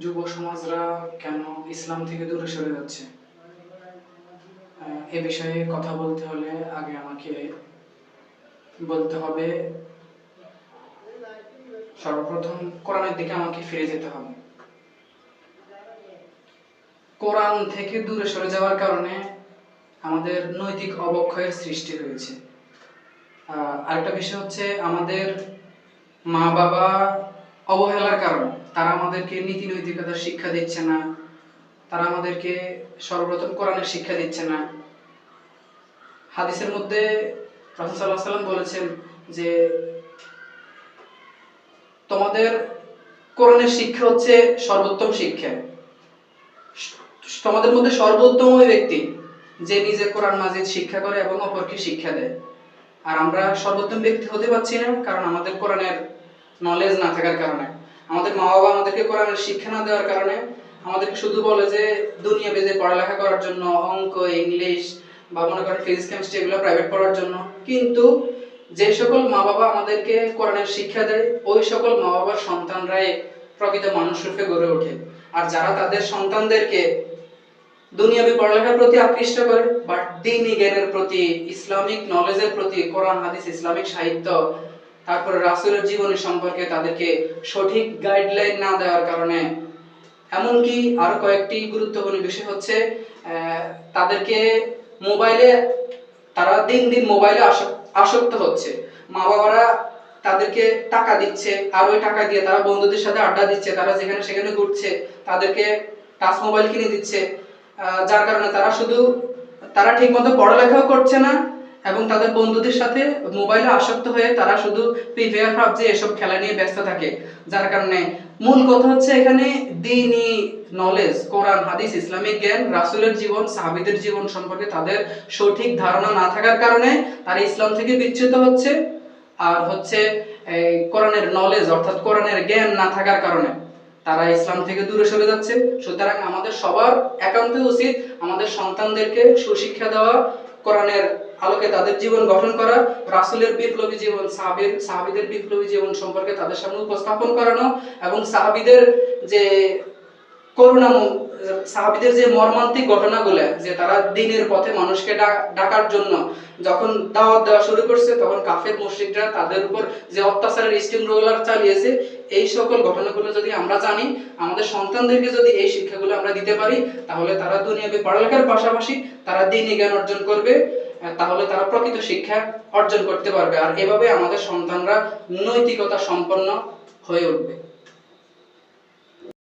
যুব সমাজরা কেন ইসলাম থেকে দূরে সরে যাচ্ছে এ বিষয়ে কথা বলতে হলে আগে আমাকে বলতে হবে সর্বপ্রথম কোরআনের দিকে আমাকে ফিরে যেতে হবে কোরআন থেকে দূরে সরে যাওয়ার কারণে আমাদের নৈতিক অবক্ষয়ের সৃষ্টি হয়েছে। আরেকটা বিষয় হচ্ছে আমাদের মা বাবা অবহেলার কারণ। তারা আমাদেরকে নীতি নৈতিকতার শিক্ষা দিচ্ছে না। তারা আমাদেরকে সর্বপ্রথম কোরআনের শিক্ষা দিচ্ছে না। হাদিসের মধ্যে রাসূল সাল্লাল্লাহু সাল্লাম বলেছেন যে তোমাদের কোরআনের শিক্ষা হচ্ছে সর্বোত্তম শিক্ষা। তোমাদের মধ্যে সর্বোত্তম ওই ব্যক্তি। যে নিজে কোরআন মাজিদ শিক্ষা করে এবং অপরকে শিক্ষা দেয়। আর আমরা সর্বোত্তম ব্যক্তি হতে পারছি না, কারণ আমাদের কোরআনের নলেজ না থাকার কারণে। আমাদের মা বাবা আমাদেরকে কোরআনের শিক্ষা না দেওয়ার কারণে আমাদেরকে শুধু বলে যে, দুনিয়া বেজে পড়ালেখা করার জন্য, অঙ্ক, ইংলিশ বা মনে করেন ফিজিক্স কেমিস্ট্রি এগুলো প্রাইভেট পড়ার জন্য। কিন্তু যে সকল মা বাবা আমাদেরকে কোরআনের শিক্ষা দেয়, ওই সকল মা বাবার সন্তানরাই প্রকৃত মানুষ রূপে গড়ে ওঠে। আর যারা তাদের সন্তানদেরকে দুনিয়াবি পড়ালেখার প্রতি আকৃষ্ট করে বাট দিনী জ্ঞানের প্রতি, ইসলামিক নলেজের প্রতি, কোরআন, হাদিস, ইসলামিক সাহিত্য, তারপরে রাসূলের জীবনী সম্পর্কে তাদেরকে সঠিক গাইডলাইন না দেওয়ার কারণে, এমনকি আরও কয়েকটি গুরুত্বপূর্ণ বিষয় হচ্ছে তাদেরকে মোবাইলে তারা দিন দিন মোবাইলে আসক- আসক্ত হচ্ছে। মা বাবারা তাদেরকে টাকা দিচ্ছে, আর ওই টাকা দিয়ে তারা বন্ধুদের সাথে আড্ডা দিচ্ছে, তারা যেখানে সেখানে ঘুরছে, তাদেরকে টাচ মোবাইল কিনে দিচ্ছে। যার কারণে তারা শুধু, তারা ঠিকমতো পড়ালেখাও করছে না এবং তাদের বন্ধুদের সাথে মোবাইলে আসক্ত হয়ে তারা শুধু প্রিপেয়ার ভাবছে এসব খেলা নিয়ে ব্যস্ত থাকে। যার কারণে মূল কথা হচ্ছে এখানে দিনই নলেজ কোরআন, হাদিস, ইসলামিক জ্ঞান, রাসুলের জীবন, সাহাবীদের জীবন সম্পর্কে তাদের সঠিক ধারণা না থাকার কারণে তারা ইসলাম থেকে বিচ্যুত হচ্ছে। আর হচ্ছে কোরআনের নলেজ অর্থাৎ কোরআনের জ্ঞান না থাকার কারণে। তারা ইসলাম থেকে দূরে সরে যাচ্ছে। সুতরাং আমাদের সবার একান্ত উচিত আমাদের সন্তানদেরকে সুশিক্ষা দেওয়া, কোরআনের আলোকে তাদের জীবন গঠন করা, রাসূলের বিপ্লবী জীবন সাহাবীর সাহাবীদের বিপ্লবী জীবন সম্পর্কে তাদের সামনে উপস্থাপন করানো এবং সাহাবীদের যে করুণা সাহাবীদের যে মর্মান্তিক ঘটনাগুলো, যে তারা দিনের পথে মানুষকে ডাকার জন্য যখন দাওয়াত দেওয়া শুরু করছে, তখন কাফের মুশরিকরা তাদের উপর যে অত্যাচারের স্টিম রোলার চালিয়েছে এই সকল ঘটনাগুলো যদি আমরা জানি, আমাদের সন্তানদেরকে যদি এই শিক্ষাগুলো আমরা দিতে পারি, তাহলে তারা দুনিয়াবে পড়ালেখার পাশাপাশি তারা দিনই জ্ঞান অর্জন করবে তাহলে তারা প্রকৃত শিক্ষা অর্জন করতে পারবে। আর এভাবে আমাদের সন্তানরা নৈতিকতা সম্পন্ন হয়ে উঠবে।